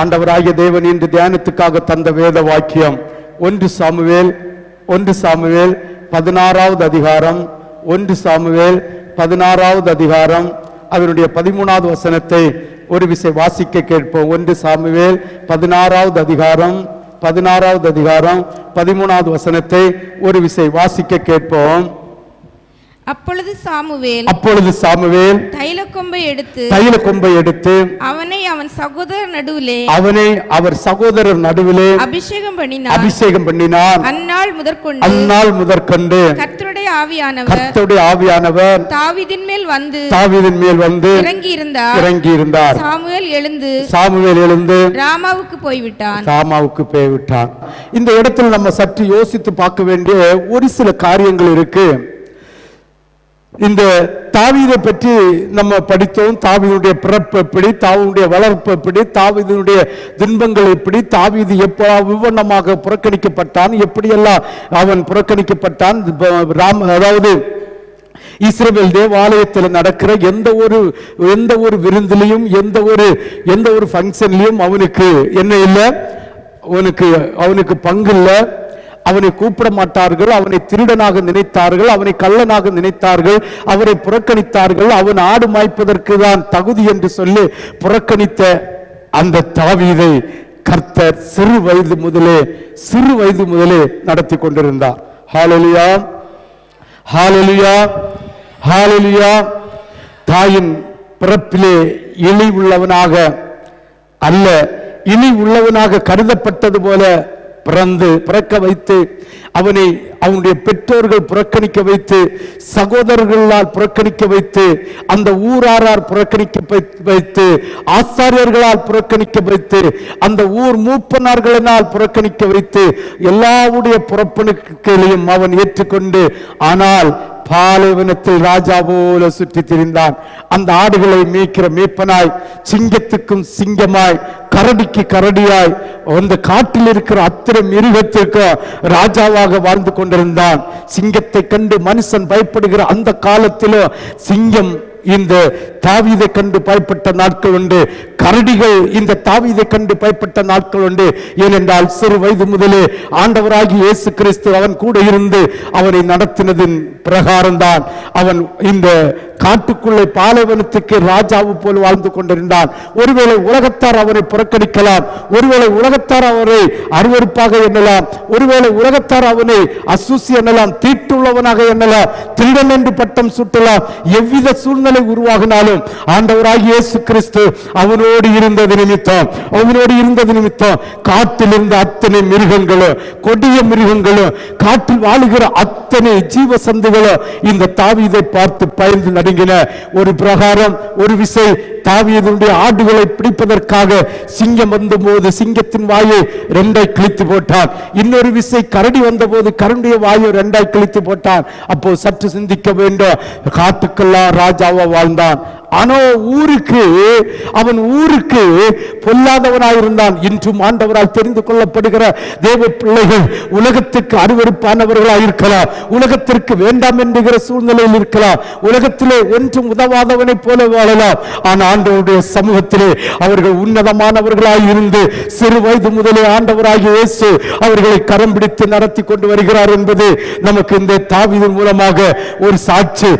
ஆண்டவராகிய தேவன் இன்று தியானத்துக்காக தந்த வேத வாக்கியம். ஒன்று சாமுவேல் ஒன்று சாமுவேல் பதினாறாவது அதிகாரம். ஒன்று சாமுவேல் பதினாறாவது அதிகாரம். அதனுடைய பதிமூணாவது வசனத்தை ஒரு விசை வாசிக்க கேட்போம். ஒன்று சாமுவேல் பதினாறாவது அதிகாரம் பதினாறாவது அதிகாரம் பதிமூணாவது வசனத்தை ஒரு விசை வாசிக்க கேட்போம். அப்பொழுது சாமுவேல் அப்பொழுது சாமுவேல் தைலக்கொம்பை எடுத்து தைல கொம்பை எடுத்து அவனை அவன் சகோதரர் நடுவிலே அவனை அவர் சகோதரர் நடுவிலே அபிஷேகம் பண்ணினான். அபிஷேகம் பண்ணினான். அந்நாள் முதற்கொண்டு அந்நாள் முதற்கொண்டு கர்த்தருடைய ஆவியானவர் கர்த்தருடைய ஆவியானவர் தாவீதின் மேல் வந்து தாவீதின் மேல் வந்து இறங்கி இருந்தார் இறங்கி இருந்தார் சாமுவேல் எழுந்து சாமுவேல் எழுந்து ராமாவுக்கு போய்விட்டான். ராமாவுக்கு போய்விட்டான். இந்த இடத்துல நம்ம சற்று யோசித்து பார்க்க வேண்டிய ஒரு சில காரியங்கள் இருக்கு. இந்த தாவீதை பற்றி நம்ம படித்தோம். தாவீதுடைய பிறப்பு எப்படி தாவினுடைய வளர்ப்பு எப்படி தாவீதனுடைய துன்பங்கள் எப்படி தாவீது எப்போ விவரணமாக புறக்கணிக்கப்பட்டான் எப்படியெல்லாம் அவன் புறக்கணிக்கப்பட்டான். ராம் அதாவது இஸ்ரேல் தேவாலயத்தில் நடக்கிற எந்த ஒரு எந்த ஒரு விருந்திலையும் எந்த ஒரு எந்த ஒரு ஃபங்க்ஷன்லையும் அவனுக்கு என்ன இல்லை? அவனுக்கு அவனுக்கு பங்கு இல்லை. அவனை கூப்பிட மாட்டார்கள் அவனை திருடனாக நினைத்தார்கள் அவனை கள்ளனாக நினைத்தார்கள் அவரை புறக்கணித்தார்கள் அவன் ஆடு மாய்ப்பதற்கு தான் தகுதி என்று சொல்லி புறக்கணித்த அந்த தாவீதை கர்த்தர் சிறு வயது முதலே சிறு வயது முதலே நடத்தி கொண்டிருந்தார். ஹாலலியா ஹாலலியா ஹாலலியா தாயின் பிறப்பிலே இழி உள்ளவனாக அல்ல இனி உள்ளவனாக கருதப்பட்டது போல பிறந்து பிறக்க வைத்து அவனை அவனுடைய பெற்றோர்கள் புறக்கணிக்க வைத்து சகோதரர்களால் புறக்கணிக்க வைத்து அந்த ஊராரார் புறக்கணிக்க வை- வைத்து ஆசாரியர்களால் புறக்கணிக்க வைத்து அந்த ஊர் மூப்பனார்களினால் புறக்கணிக்க வைத்து எல்லாவுடைய புறப்பணுக்களையும் அவன் ஏற்றுக்கொண்டு ஆனால் பாலைவனத்தில் ராஜா போல சுற்றி திரிந்தான். அந்த ஆடுகளை மீட்கிற மீட்பனாய் சிங்கத்துக்கும் சிங்கமாய் கரடிக்கு கரடியாய் அந்த காட்டில் இருக்கிற அத்தனை மிருகத்திற்கும் ராஜாவாக வாழ்ந்து கொண்டிருந்தான். சிங்கத்தை கண்டு மனுஷன் பயப்படுகிற அந்த காலத்திலும் சிங்கம் இந்த தாவீதை கண்டு பயப்பட்ட நாட்கள் உண்டு. கரடிகள் இந்த தாவீதை கண்டு பயப்பட்ட நாட்கள் உண்டு. ஏனென்றால் சிறு வயது முதலே ஆண்டவராகி இயேசு கிறிஸ்து அவன் கூட இருந்து அவனை நடத்தினதின் பிரகாரம்தான். அவன் இந்த காட்டுக்குள்ளே பாலைவனத்துக்கு ராஜாவு போல் வாழ்ந்து கொண்டிருந்தான். ஒருவேளை உலகத்தார் அவரை புறக்கணிக்கலாம். ஒருவேளை உலகத்தார் அவரை அருவருப்பாக எண்ணலாம். ஒருவேளை உலகத்தார் அவனை அசூசி எண்ணலாம். தீட்டுள்ளவனாக எண்ணலாம். திருடன் என்று பட்டம் சுட்டலாம். எவ்வித சூழ்நிலை உருவாகினாலும் ஆண்டவராகிய இயேசு கிறிஸ்து அவனோடு இருந்தது நிமித்தம் அவனோடு இருந்தது நிமித்தம் காட்டில் இருந்த அத்தனை மிருகங்களும் கொடிய மிருகங்களும் காட்டில் வாழுகிற அத்தனை ஜீவ சந்துகளும் இந்த தாவீதை பார்த்து பயந்து நடுங்கின. ஒரு பிரகாரம் ஒரு விசை தாவியதனுடைய ஆடுகளை பிடிப்பதற்காக சிங்கம் வந்தபோது சிங்கத்தின் வாயை ரெண்டை கிழித்து போட்டான். இன்னொரு விசை கரடி வந்தபோது கரண்டிய வாயை ரெண்டாய் கிழித்து போட்டான். அப்போ சற்று சிந்திக்க வேண்டும் காட்டுக்கெல்லாம் ராஜாவா வாழ்ந்தான். ஆனோ ஊருக்கு அவன் ஊருக்கு பொல்லாதவனாயிருந்தான். இன்றும் ஆண்டவரால் தெரிந்து கொள்ளப்படுகிற தேவ பிள்ளைகள் உலகத்துக்கு அருவருப்பானவர்களாய் இருக்கலாம் உலகத்திற்கு வேண்டாம் என்கிற சூழ்நிலையில் இருக்கலாம். உலகத்திலே ஒன்றும் உதவாதவனைப் போல வாழலாம். ஆனால் ஆண்டவருடைய சமூகத்திலே அவர்கள் உன்னதமானவர்களாய் இருந்து சிறு வயது முதலே ஆண்டவராகிய இயேசு அவர்களை கரம் பிடித்து நடத்தி கொண்டு வருகிறார் என்பது நமக்கு இந்த தாவிதன் மூலமாக ஒரு சாட்சி.